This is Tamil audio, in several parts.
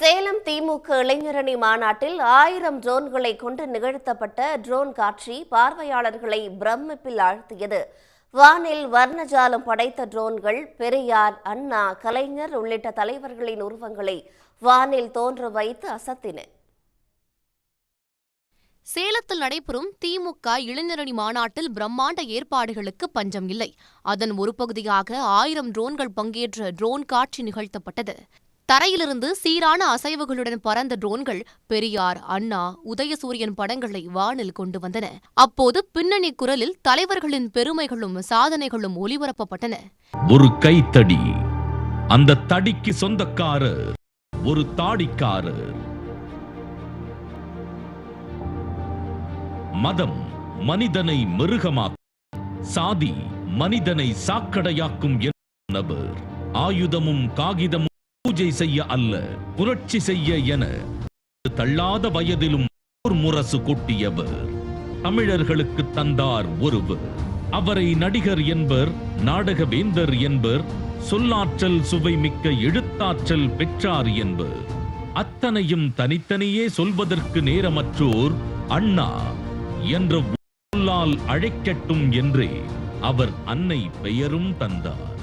சேலம் திமுக இளைஞரணி மாநாட்டில் ஆயிரம் ட்ரோன்களை கொண்டு நிகழ்த்தப்பட்ட ட்ரோன் காட்சி பார்வையாளர்களை பிரமிப்பில் ஆழ்த்தியது. வானில் வர்ணஜாலம் படைத்த ட்ரோன்கள் பெரியார் அண்ணா கலைஞர் உள்ளிட்ட தலைவர்களின் உருவங்களை வானில் தோன்ற வைத்து அசத்தின. சேலத்தில் நடைபெறும் திமுக இளைஞரணி மாநாட்டில் பிரம்மாண்ட ஏற்பாடுகளுக்கு பஞ்சம் இல்லை. அதன் ஒரு பகுதியாக ஆயிரம் ட்ரோன்கள் பங்கேற்ற ட்ரோன் காட்சி நிகழ்த்தப்பட்டது. தரையிலிருந்து சீரான அசைவுகளுடன் பறந்த ட்ரோன்கள் பெரியார் அண்ணா உதயசூரியன் படங்களை வானில் கொண்டு வந்தன. அப்போது பின்னணி குரலில் தலைவர்களின் பெருமைகளும் சாதனைகளும் ஒளிபரப்பப்பட்டன ஒரு கைத்தடி அந்த தடிக்கு சொந்தக்காரர் ஒரு தாடிக்காரர். மதம் மனிதனை மிருகமாக்கும் சாதி மனிதனை சாக்கடையாக்கும் என்ற நபர். ஆயுதமும் காகிதமும் பூஜை செய்ய அல்ல புரட்சி செய்ய என தள்ளாத வயதிலும் போர் முரசு கொட்டியவர். தமிழர்களுக்கு தந்தார் ஒருவர். அவரை நடிகர் என்பர் நாடகவேந்தர் என்பர் சொல்லாற்றல் சுவை மிக்க எழுத்தாற்றல் பெற்றார் என்பர். அத்தனையும் தனித்தனியே சொல்வதற்கு நேரமற்றோர் அண்ணா என்ற சொல்லால் அழைக்கட்டும் என்றே அவர் அன்னை பெயரும் தந்தார்.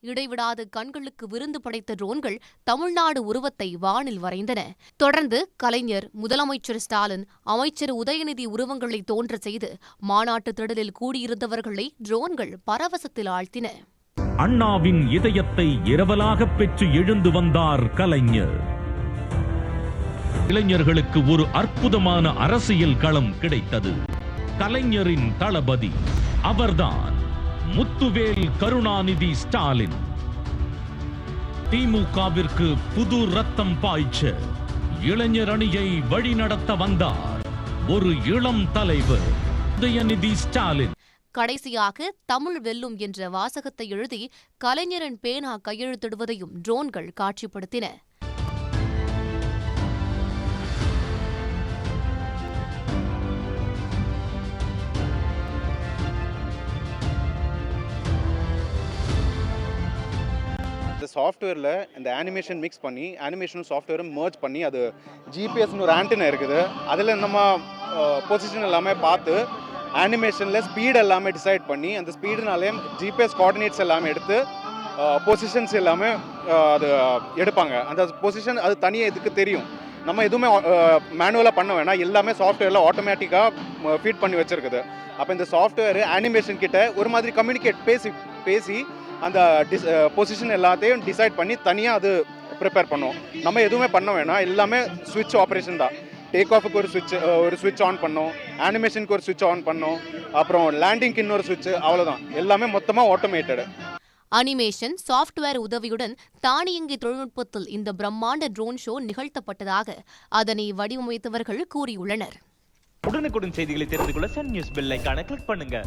இடைவிடாது கண்களுக்கு விருந்து படைத்த ட்ரோன்கள் தமிழ்நாடு உருவத்தை வானில் வரைந்தன. தொடர்ந்து கலைஞர் முதலமைச்சர் ஸ்டாலின் அமைச்சர் உதயநிதி உருவங்களை தோன்ற செய்து மாநாட்டு திடலில் கூடியிருந்தவர்களை ட்ரோன்கள் பரவசத்தில் ஆழ்த்தின. அண்ணாவின் இதயத்தை இரவலாக பெற்று எழுந்து வந்தார் கலைஞர். இளைஞர்களுக்கு ஒரு அற்புதமான அரசியல் களம் கிடைத்தது. கலைஞரின் தளபதி அவர்தான். முத்துவேல் கருணாநிதி ஸ்டாலின். திமுகவிற்கு புது ரத்தம் பாய்ச்ச இளைஞர் அணியை வழிநடத்த வந்தார் ஒரு இளம் தலைவர் உதயநிதி ஸ்டாலின். கடைசியாக தமிழ் வெல்லும் என்ற வாசகத்தை எழுதி கலைஞரின் பேனா கையெழுத்திடுவதையும் ட்ரோன்கள் காட்சிப்படுத்தின. சாஃப்ட்வேரில் இந்த அனிமேஷன் மிக்ஸ் பண்ணி ஆனிமேஷனும் சாஃப்ட்வேரும் மர்ஜ் பண்ணி அது ஜிபிஎஸ்னு ஒரு ஆண்டனா இருக்குது. அதில் நம்ம பொசிஷன் எல்லாமே பார்த்து அனிமேஷனில் ஸ்பீடு எல்லாமே டிசைட் பண்ணி அந்த ஸ்பீடுனாலே ஜிபிஎஸ் கோஆர்டினேட்ஸ் எல்லாமே எடுத்து பொசிஷன்ஸ் எல்லாமே அது எடுப்பாங்க. அந்த பொசிஷன் அது தனியாக இதுக்கு தெரியும். நம்ம எதுவுமே மேனுவலாக பண்ண வேணாம். எல்லாமே சாஃப்ட்வேரில் ஆட்டோமேட்டிக்காக ஃபீட் பண்ணி வச்சுருக்குது. அப்போ இந்த சாஃப்ட்வேர் அனிமேஷன் கிட்ட ஒரு மாதிரி கம்யூனிகேட் பேசி பேசி அந்த டிஸ் பொசிஷன் எல்லாத்தையும் டிசைட் பண்ணி தனியாக அது ப்ரிப்பேர் பண்ணும். நம்ம எதுவுமே பண்ண வேணாம். எல்லாமே ஸ்விட்ச் ஆப்ரேஷன் தான். டேக் ஆஃபுக்கு ஒரு சுவிட்ச் ஒரு சுவிட்ச் ஆன் பண்ணோம். அனிமேஷனுக்கு ஒரு சுவிட்ச் ஆன் பண்ணோம். அப்புறம் லேண்டிங்க்கு இன்னொரு சுவிட்ச் அவ்வளோதான் எல்லாமே மொத்தமாக ஆட்டோமேட்டடு அனிமேஷன் சாஃப்ட்வேர் உதவியுடன் தானியங்கி தொழில்நுட்பத்தில் இந்த பிரம்மாண்ட ட்ரோன் ஷோ நிகழ்த்தப்பட்டதாக அதனை வடிவமைத்தவர்கள் கூறியுள்ளனர். உடனுக்குடன் செய்திகளை தெரிந்து கொள்ள சன் நியூஸ் பெல் ஐகானை கிளிக் பண்ணுங்க.